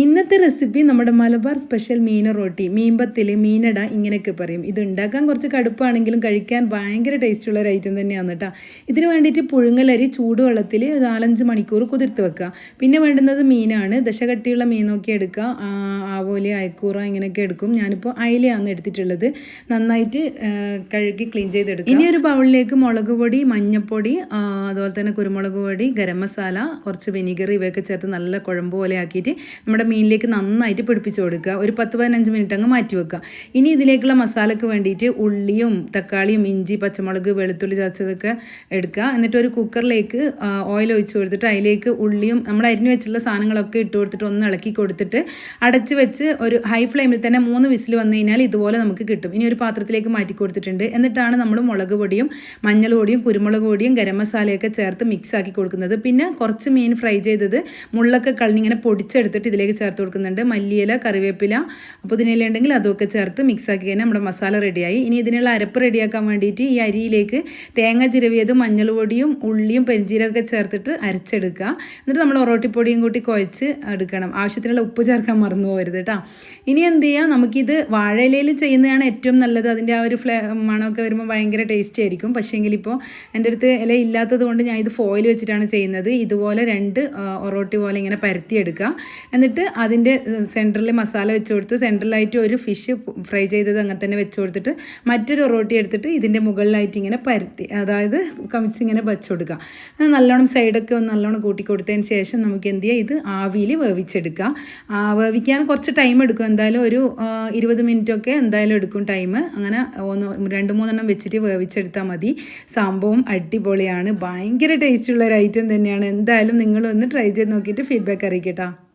ഇന്നത്തെ റെസിപ്പി നമ്മുടെ മലബാർ സ്പെഷ്യൽ മീന റോട്ടി മീൻപത്തിൽ മീനട ഇങ്ങനെയൊക്കെ പറയും. ഇത് ഉണ്ടാക്കാൻ കുറച്ച് കടുപ്പാണെങ്കിലും കഴിക്കാൻ ഭയങ്കര ടേസ്റ്റുള്ള ഒരു ഐറ്റം തന്നെയാണ് കേട്ടോ ഇതിന് വേണ്ടിയിട്ട് പുഴുങ്ങലരി ചൂടുവെള്ളത്തിൽ നാലഞ്ച് മണിക്കൂർ കുതിർത്ത് വെക്കുക. പിന്നെ വേണ്ടുന്നത് മീനാണ്. ദശകട്ടിയുള്ള മീൻ നോക്കി എടുക്കുക. ആവോല അയക്കൂറ ഇങ്ങനെയൊക്കെ എടുക്കും. ഞാനിപ്പോൾ അയിലയാണ് എടുത്തിട്ടുള്ളത്. നന്നായിട്ട് കഴുകി ക്ലീൻ ചെയ്തെടുക്കുക. ഇനി ഒരു ബൗളിലേക്ക് മുളക് പൊടി മഞ്ഞൾപ്പൊടി അതുപോലെ തന്നെ കുരുമുളക് പൊടി ഗരം മസാല കുറച്ച് വിനീഗർ ഇവയൊക്കെ ചേർത്ത് നല്ല കുഴമ്പ് പോലെ ആക്കിയിട്ട് നമ്മുടെ മീനിലേക്ക് നന്നായിട്ട് പിടിപ്പിച്ച് കൊടുക്കുക. ഒരു പത്ത് പതിനഞ്ച് മിനിറ്റ് അങ്ങ് മാറ്റി വെക്കുക. ഇനി ഇതിലേക്കുള്ള മസാലയ്ക്ക് വേണ്ടിയിട്ട് ഉള്ളിയും തക്കാളിയും ഇഞ്ചി പച്ചമുളക് വെളുത്തുള്ളി ചതച്ചതൊക്കെ എടുക്കുക. എന്നിട്ട് ഒരു കുക്കറിലേക്ക് ഓയിൽ ഒഴിച്ച് കൊടുത്തിട്ട് അതിലേക്ക് ഉള്ളിയും നമ്മൾ അരിഞ്ഞു വെച്ചിട്ടുള്ള സാധനങ്ങളൊക്കെ ഇട്ട് കൊടുത്തിട്ട് ഒന്ന് ഇളക്കി കൊടുത്തിട്ട് അടച്ച് വെച്ച് ഒരു ഹൈ ഫ്ലെയിമിൽ തന്നെ മൂന്ന് വിസിൽ വന്നു കഴിഞ്ഞാൽ ഇതുപോലെ നമുക്ക് കിട്ടും. ഇനി ഒരു പാത്രത്തിലേക്ക് മാറ്റി കൊടുത്തിട്ടുണ്ട്. എന്നിട്ടാണ് നമ്മൾ മുളക് പൊടിയും മഞ്ഞൾ പൊടിയും കുരുമുളക് പൊടിയും ഗരം മസാലയൊക്കെ ചേർത്ത് മിക്സ് ആക്കി കൊടുക്കുന്നത്. പിന്നെ കുറച്ച് മീൻ ഫ്രൈ ചെയ്തത് മുള്ളൊക്കെ കളഞ്ഞിങ്ങനെ പൊടിച്ചെടുത്തിട്ട് ഇതിലേക്ക് ചേർത്ത് കൊടുക്കുന്നുണ്ട്. മല്ലിയില കറിവേപ്പില പുതിനയില ഉണ്ടെങ്കിൽ അതൊക്കെ ചേർത്ത് മിക്സാക്കി കഴിഞ്ഞാൽ നമ്മുടെ മസാല റെഡിയായി ഇനി ഇതിനുള്ള അരപ്പ് റെഡിയാക്കാൻ വേണ്ടിയിട്ട് ഈ അരിയിലേക്ക് തേങ്ങ ചിരവിയത് മഞ്ഞൾപൊടിയും ഉള്ളിയും പെരിഞ്ചീരകമൊക്കെ ചേർത്തിട്ട് അരച്ചെടുക്കുക. എന്നിട്ട് നമ്മൾ ഒറോട്ടിപ്പൊടിയും കൂട്ടി കുഴച്ച് എടുക്കണം. ആവശ്യത്തിനുള്ള ഉപ്പ് ചേർക്കാൻ മറന്നു പോകരുത് കേട്ടോ. ഇനി എന്ത് ചെയ്യുക നമുക്കിത് വാഴയിലയിൽ ചെയ്യുന്നതാണ് ഏറ്റവും നല്ലത്. അതിന്റെ ആ ഒരു ഫ്ലേ മണമൊക്കെ വരുമ്പോൾ ഭയങ്കര ടേസ്റ്റി ആയിരിക്കും. പക്ഷേങ്കിൽ ഇപ്പോൾ എന്റെ അടുത്ത് ഇല ഇല്ലാത്തത് കൊണ്ട് ഞാൻ ഇത് ഫോയിൽ വെച്ചിട്ടാണ് ചെയ്യുന്നത്. ഇതുപോലെ രണ്ട് ഒറോട്ടി പോലെ ഇങ്ങനെ പരത്തിയെടുക്കുക എന്നിട്ട് അതിന്റെ സെന്ററിൽ മസാല വെച്ച് കൊടുത്ത് സെന്ററിലായിട്ട് ഒരു ഫിഷ് ഫ്രൈ ചെയ്തത് അങ്ങനെ തന്നെ വെച്ച് കൊടുത്തിട്ട് മറ്റൊരു റൊട്ടി എടുത്തിട്ട് ഇതിന്റെ മുകളിലായിട്ട് ഇങ്ങനെ പരത്തി അതായത് കമിച്ച് ഇങ്ങനെ വെച്ച് കൊടുക്കുക. നല്ലോണം സൈഡൊക്കെ ഒന്ന് നല്ലോണം കൂട്ടി കൊടുത്തതിന് ശേഷം നമുക്ക് എന്ത് ചെയ്യുക ഇത് ആവിയിൽ വേവിച്ചെടുക്കുക. വേവിക്കാൻ കുറച്ച് ടൈം എടുക്കും. എന്തായാലും ഒരു ഇരുപത് മിനിറ്റൊക്കെ എന്തായാലും എടുക്കും ടൈം അങ്ങനെ ഒന്ന് രണ്ട് മൂന്നെണ്ണം വെച്ചിട്ട് വേവിച്ചെടുത്താൽ മതി. സംഭവം അടിപൊളിയാണ്. ഭയങ്കര ടേസ്റ്റുള്ള ഒരു ഐറ്റം തന്നെയാണ്. എന്തായാലും നിങ്ങളൊന്ന് ട്രൈ ചെയ്ത് നോക്കിയിട്ട് ഫീഡ്ബാക്ക് അറിയിക്കട്ടോ.